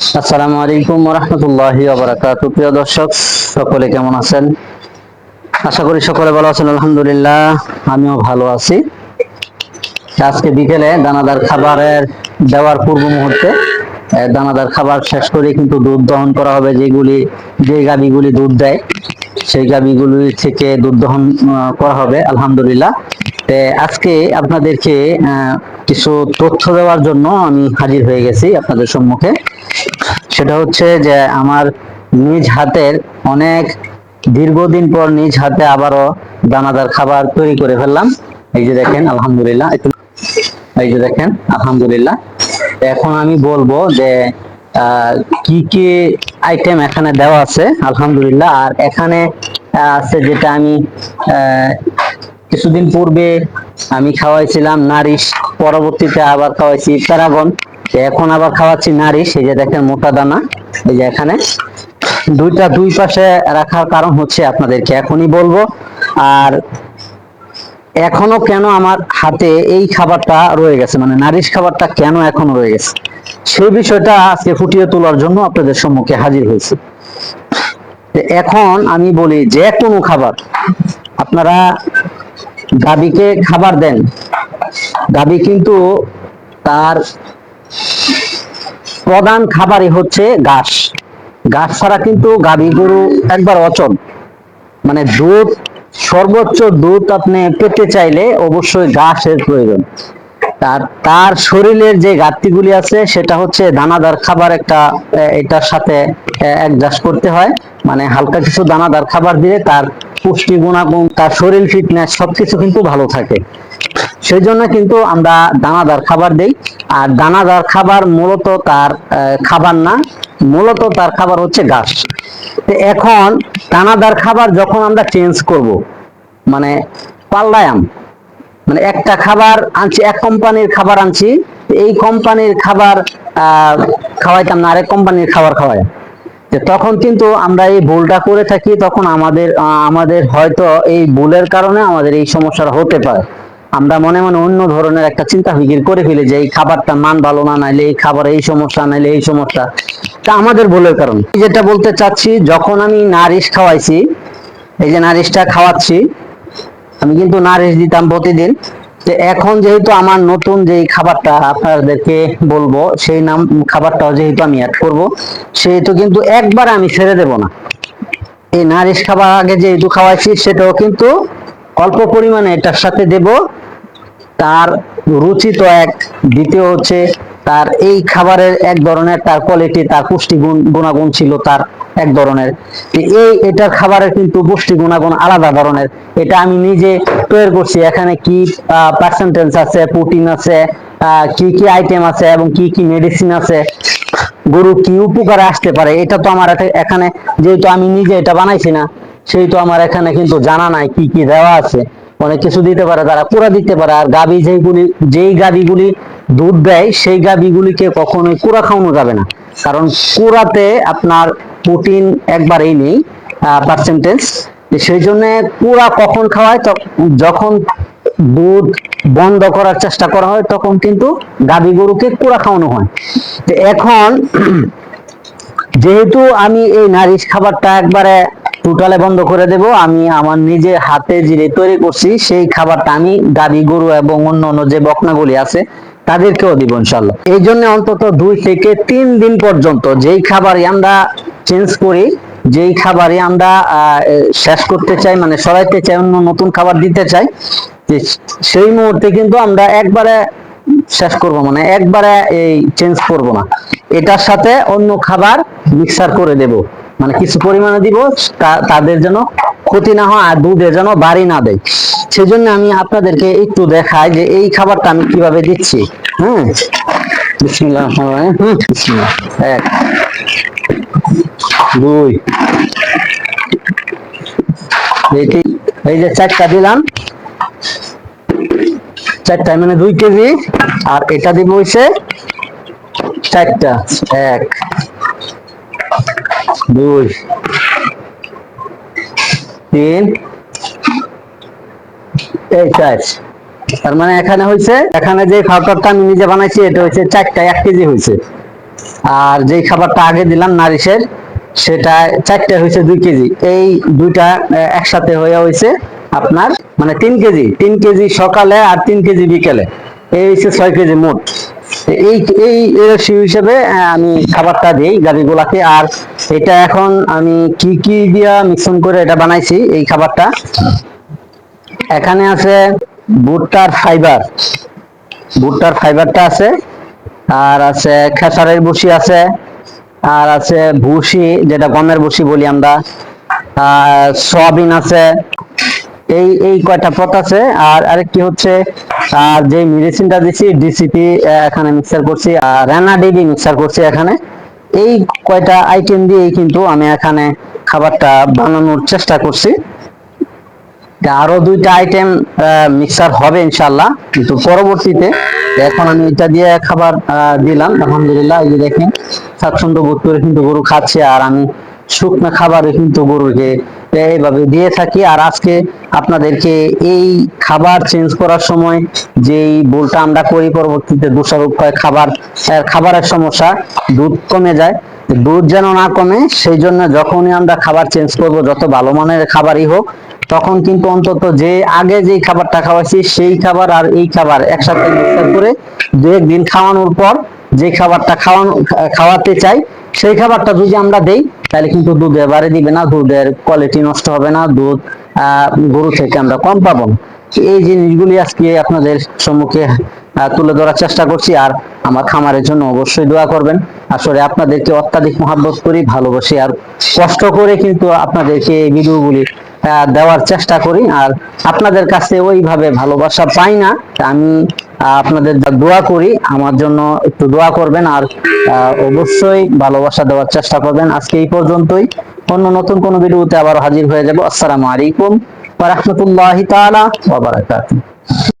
আসসালামু আলাইকুম রহমতুল্লাহি প্রিয় দর্শক, সকলে কেমন আছেন? আশা করি সকলে ভালো আছেন, আলহামদুলিল্লাহ, আমিও ভালো আছি। আজকে বিকেলে দানাদার খাবারের দেওয়ার পূর্ব মুহূর্তে দানাদার খাবার শেষ করে কিন্তু দুধ দহন করা হবে, যেগুলি, যে গাবিগুলি দুধ দেয়, সেই গাবিগুলি থেকে দুধ দহন করা হবে, আলহামদুলিল্লাহ। আজকে আপনাদেরকে কিছু তথ্য দেওয়ার জন্য আমি হাজির হয়ে গেছি আপনাদের সম্মুখে। সেটা হচ্ছে যে আমার নিজ হাতের অনেক দীর্ঘদিন পর নিজ হাতে আবারও দানাদার খাবার তৈরি করে ফেললাম। এই যে দেখেন, আলহামদুলিল্লাহ এই যে দেখেন, আলহামদুলিল্লাহ। এখন আমি বলব যে কি কি আইটেম এখানে দেওয়া আছে, আলহামদুলিল্লাহ। আর এখানে আছে যেটা আমি কিছুদিন পূর্বে আমি খাওয়াইছিলাম নারিশ, পরবর্তীতে আবার খাওয়াইছি প্যারাগন। এখন আবার খাওয়াচ্ছি নারিশ এই যে দেখেন মোটা দানা, এই যে এখানে। দুইটা দুই পাশে রাখার কারণ হচ্ছে আপনাদেরকে এখনই বলব। আর এখনও কেন আমার হাতে এই খাবারটা রয়ে গেছে? মানে নারিশ খাবারটা কেন এখনও রয়ে গেছে? সেই বিষয়টা আজকে ফুটিয়ে তোলার জন্য আপনাদের সম্মুখে হাজির হয়েছে। এখন আমি বলি যে কোনো খাবার, আপনারা গাবিকে খাবার দেন। গাবি কিন্তু তার প্রধান খাবারই হচ্ছে ঘাস ঘাস ছাড়া কিন্তু গাভী গরু একবার অচল। মানে দুধ, সর্বোচ্চ দুধ আপনি পেতে চাইলে অবশ্যই ঘাসের প্রয়োজন। তার তার শরীরের যে ঘাটতিগুলি আছে, সেটা হচ্ছে দানাদার খাবার একটা এটার সাথে অ্যাডজাস্ট করতে হয়। মানে হালকা কিছু দানাদার খাবার দিলে তার পুষ্টি গুণাগুণ, তার শরীর ফিটনেস সবকিছু কিন্তু ভালো থাকে। সেই জন্য কিন্তু আমরা দানাদার খাবার দেই। আর দানাদার খাবার মূলত তার খাবার না, মূলত তার খাবার হচ্ছে ঘাস। তো এখন দানাদার খাবার যখন আমরা চেঞ্জ করব মানে পাল্লায়াম মানে একটা খাবার আনছি, এক কোম্পানির খাবার আনছি এই কোম্পানির খাবার খাওয়াইতাম না, আরেক কোম্পানির খাবার খাওয়াই। তখন কিন্তু আমরা এই ভুলটা করে থাকি, তখন আমাদের আমাদের হয়তো এই ভুলের কারণে আমাদের এই সমস্যাটা হতে পারে। আমরা মনে মনে অন্য ধরনের একটা চিন্তা ফিকির করে ফেলি যে এই খাবারটা মান ভালো না, নাইলে এই খাবার এই সমস্যা, নাইলে এই সমস্যা। তা আমাদের ভুলের কারণে। যেটা বলতে চাচ্ছি, যখন আমি নারিশ খাওয়াইছি, এই যে নারিশটা খাওয়াচ্ছি, আমি কিন্তু নারিশ দিতাম প্রতিদিন। তো এখন যেহেতু আমার নতুন যে খাবারটা আপনাদেরকে বলব, সেই নাম, খাবারটাও যেহেতু আমি অ্যাড করব, সেহেতু কিন্তু একবার আমি ছেড়ে দেব না। এই নারিশ খাবার আগে যেহেতু খাওয়াইছি, সেটাও কিন্তু অল্প পরিমাণে এটার সাথে দেব। তার রুচি তো এক, দ্বিতীয় হচ্ছে তার এই খাবারের এক ধরনের তার কোয়ালিটি তার পুষ্টি গুণ, গুণাগুণ ছিল তার এক ধরনের। এই এটার খাবারের কিন্তু পুষ্টি গুণাগুণ আলাদা ধরনের। এটা আমি নিজে তৈরি করছি। এখানে কি পার্সেন্টেজ আছে প্রোটিন আছে কি কি আইটেম আছে এবং কি কি মেডিসিন আছে। গরু কি উপকারে আসতে পারে? এটা তো আমার এখানে যেহেতু আমি নিজে এটা বানাইছি না সেহেতু আমার এখানে কিন্তু জানা নাই কি কি দেওয়া আছে। অনেক কিছু দিতে পারে, তারা পুরা দিতে পারে। আর গাবি যেগুলি যেই গাবিগুলি দুধ দেয়, সেই গাবিগুলিকে কখনোই কুড়া খাওয়ানো যাবে না। কারণ কুড়াতে আপনার প্রোটিন একবারেই নেই পার্সেন্টেজ সেই জন্য কুড়া কখন খাওয়ায়, তো, যখন দুধ বন্ধ করার চেষ্টা করা হয়, তখন কিন্তু গাবি গরুকে কুড়া খাওয়ানো হয়। তো এখন, যেহেতু আমি এই নারিশ খাবারটা একবারে টোটালে বন্ধ করে দেব। আমি আমার নিজের হাতে জিরে তৈরি করছি, সেই খাবারটা আমি গাবি গরু এবং অন্য অন্য যে বকনাগুলি আছে, তাদেরকেও দিব ইনশাল্লাহ। এই জন্য অন্তত দুই থেকে তিন দিন পর্যন্ত যেই খাবারই আমরা চেঞ্জ করি, যেই খাবারই আমরা শেষ করতে চাই মানে সরাইতে চাই, অন্য নতুন খাবার দিতে চাই, যে সেই মুহূর্তে কিন্তু আমরা একবারে শেষ করব মানে একবারে এই চেঞ্জ করব না। এটার সাথে অন্য খাবার মিক্সার করে দেব। মানে কিছু পরিমাণে দিব তাদের যেন ক্ষতি না হয় আর দুধে যেন বাড়ি না দেয়। সেজন্য আমি আপনাদেরকে একটু দেখাই যে এই খাবারটা আমি কীভাবে দিচ্ছি। হ্যাঁ? বিসমিল্লাহ। এক, দুই তিন- এই যে চারটা দিলাম। চারটা মানে দুই কেজি। আর এটা দিব হইছে চারটা। এক দুই, তিন, এই চার। তার মানে এখানে হয়েছে এখানে যে খাবারটা আমি নিজে বানাইছি, এটা হচ্ছে চারটা, এক কেজি হয়েছে আর যেই খাবারটা আগে দিলাম, নারিশের, সেটা চারটে হয়েছে দুই কেজি। এই দুইটা একসাথে হয়ে হয়েছে আপনার মানে তিন কেজি। তিন কেজি সকালে আর তিন কেজি বিকেলে। এই হচ্ছে ছয় কেজি মোট। এই এই রেশিও হিসেবে আমি খাবারটা দিই আর এটা এখন আমি কি কি দিয়া মিশ্রণ করে এটা বানাইছি, এই খাবারটা? এখানে আছে ভুট্টার ফাইবার ভুট্টার ফাইবারটা আছে, আর আছে খেসারের ভুসি আছে, আর আছে ভুসি, যেটা গমের ভুসি বলি আমরা, আর সয়াবিন আছে এই এই কয়টা পথ আছে? আর আরেকটি হচ্ছে আর যে মেডিসিনটা দিছি ডিসিপি এখানে মিক্সার করছি, আর রানা ডিবি মিক্সার করছি এখানে। এই কয়টা আইটেম দিয়ে কিন্তু আমি এখানে খাবারটা বানানোর চেষ্টা করছি। আরও দুইটা আইটেম মিক্সার হবে ইনশাল্লাহ কিন্তু পরবর্তীতে এখন আমি এটা দিয়ে খাবার দিলাম। আলহামদুলিল্লাহ, এই যে দেখেন স্বাচ্ছন্দ্য বোধ করে কিন্তু গরু খাচ্ছে, আর আমি শুকনো খাবারে কিন্তু গরুকে এইভাবে দিয়ে থাকি। আর আজকে আপনাদেরকে এই খাবার চেঞ্জ করার সময় যেই ভুলটা আমরা করি, পরবর্তীতে দোষারোপ হয় খাবার খাবারের সমস্যা দুধ কমে যায়। দুধ যেন না কমে, সেই জন্য যখনই আমরা খাবার চেঞ্জ করব, যত ভালো মানের খাবারই হোক, তখন কিন্তু অন্তত যে আগে যে খাবারটা খাওয়াইছি, সেই খাবার আর এই খাবার একসাথে মিক্সার করে দু একদিন খাওয়ানোর পর যে খাবারটা খাওয়ানো, খাওয়াতে চাই, সেই খাবারটা যদি আমরা দেই তাহলে কিন্তু দুধ এবারে দিবে না, দুধের কোয়ালিটি নষ্ট হবে না, দুধ গরু থেকে আমরা কম পাবো। এই জিনিসগুলি আজকে আপনাদের সম্মুখে তুলে ধরার চেষ্টা করছি আর আমার খামারের জন্য অবশ্যই দোয়া করবেন আসলে আপনাদেরকে অত্যাধিক মহাব্বত করি, ভালোবাসি আর কষ্ট করে কিন্তু আপনাদেরকে এই ভিডিওগুলি দেওয়ার চেষ্টা করি। আর আপনাদের কাছে ওইভাবে ভালোবাসা পাই না। আমি আপনাদের দোয়া করি। আমার জন্য একটু দোয়া করবেন আর অবশ্যই ভালোবাসা দেওয়ার চেষ্টা করবেন। আজকে এই পর্যন্তই। অন্য নতুন কোনো ভিডিওতে আবার হাজির হয়ে যাব। আসসালামু আলাইকুম ওয়া রাহমাতুল্লাহি তাআলা ওয়া বারাকাতুহু।